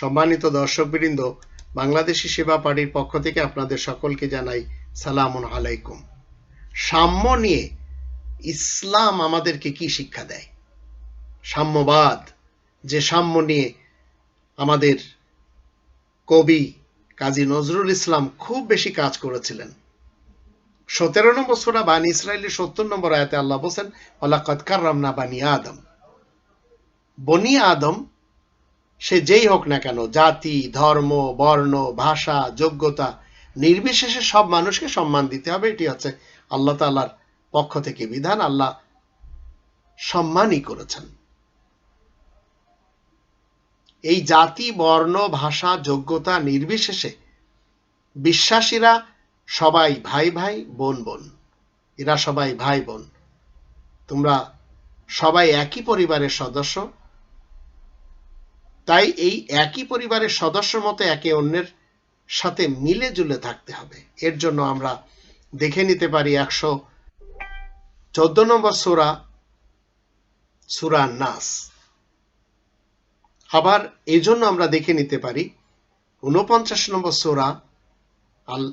সম্মানিত দর্শকবৃন্দ, বাংলাদেশি সেবা পার্টির পক্ষ থেকে আপনাদের সকলকে জানাই সালাম আলাইকুম। সাম্য নিয়ে ইসলাম আমাদেরকে কি শিক্ষা দেয়? সাম্যবাদ, যে সাম্য নিয়ে আমাদের কবি কাজী নজরুল ইসলাম খুব বেশি কাজ করেছিলেন। সতেরো নম্বর সোরা বানি ইসরায়েলের সত্তর নম্বর আয়াতে আল্লাহ বলছেন ওলাকাত কার্রামনা বানি আদম। বনি আদম সে যেই হোক না কেন, জাতি, ধর্ম, বর্ণ, ভাষা, যোগ্যতা, নির্বিশেষে সব মানুষকে সম্মান দিতে হবে, এটি হচ্ছে আল্লাহ তাআলার পক্ষ থেকে বিধান, আল্লাহ সম্মানই করেছেন। এই জাতি, বর্ণ, ভাষা, যোগ্যতা নির্বিশেষে বিশ্বাসীরা সবাই ভাই ভাই, বোন বোন। এরা সবাই ভাই বোন। তোমরা সবাই একই পরিবারের সদস্য। তাই এই একই পরিবারের সদস্য মতো একে অন্যের সাথে মিলে জুলে থাকতে হবে। এর জন্য আমরা দেখে নিতে পারি একশো চোদ্দ নম্বর সুরা সুরা নাস। আবার এই জন্য আমরা দেখে নিতে পারি উনপঞ্চাশ নম্বর সোরা, আল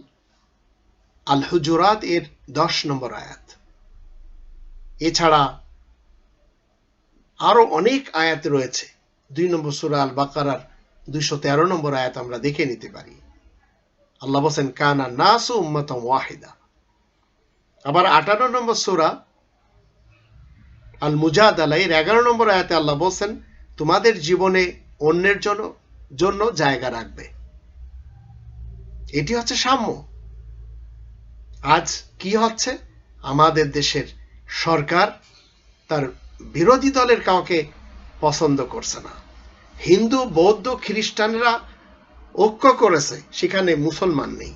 আল হুজুরাত এর দশ নম্বর আয়াত। এছাড়া আরও অনেক আয়াত রয়েছে। দুই নম্বর সুরা আল বাকারার দুইশো তেরো নম্বর আয়াত আমরা দেখে নিতে পারি। আল্লাহ বলছেন, কানা নাসু উম্মতম ওয়াহিদা। আবার আঠারো নম্বর সুরা আল মুজাদালা এর এগারো নম্বর আয়াতে আল্লাহ বলছেন, তোমাদের জীবনে অন্যের জন্য জন্য জায়গা রাখবে। এটি হচ্ছে সাম্য। আজ কি হচ্ছে? আমাদের দেশের সরকার তার বিরোধী দলের কাউকে পছন্দ করছে না। হিন্দু, বৌদ্ধ, খ্রিস্টানরা ঐক্য করেছে, সেখানে মুসলমান নেই।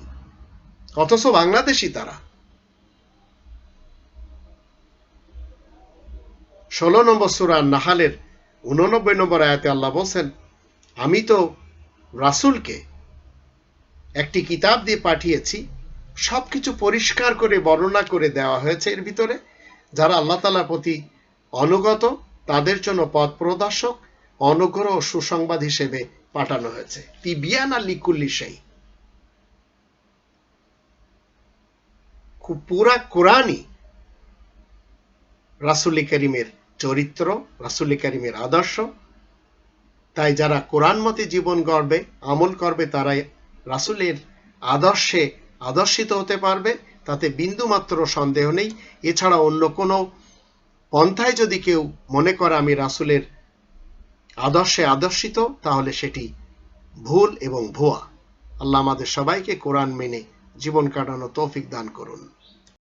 অথচ বাংলাদেশি তারা। ষোলো নম্বর সুরা নাহালের উননব্বই নম্বর আয়াতে আল্লাহ বলছেন, আমি তো রাসুলকে একটি কিতাব দিয়ে পাঠিয়েছি, সবকিছু পরিষ্কার করে বর্ণনা করে দেওয়া হয়েছে এর ভিতরে, যারা আল্লাহ তালার প্রতি অনুগত তাদের জন্য পথ প্রদর্শক, অনুগ্রহ সুসংবাদ হিসেবে পাঠানো হয়েছে। তিবিয়ান আলী কুল্লি সেই। পুরা কোরআনই রাসুল করিমের চরিত্র, রাসুল করিমের আদর্শ। তাই যারা কোরআন মতে জীবন গড়বে, আমল করবে, তারাই রাসুলের আদর্শে আদর্শিত হতে পারবে। তাতে বিন্দুমাত্র সন্দেহ নেই। এছাড়া অন্য কোনো পন্থায় যদি কেউ মনে করে আমি রাসুলের আদর্শে আদর্শিত, তাহলে সেটি ভুল এবং ভুয়া। আল্লাহ আমাদের সবাইকে কোরআন মেনে জীবন কাটানো তৌফিক দান করুন।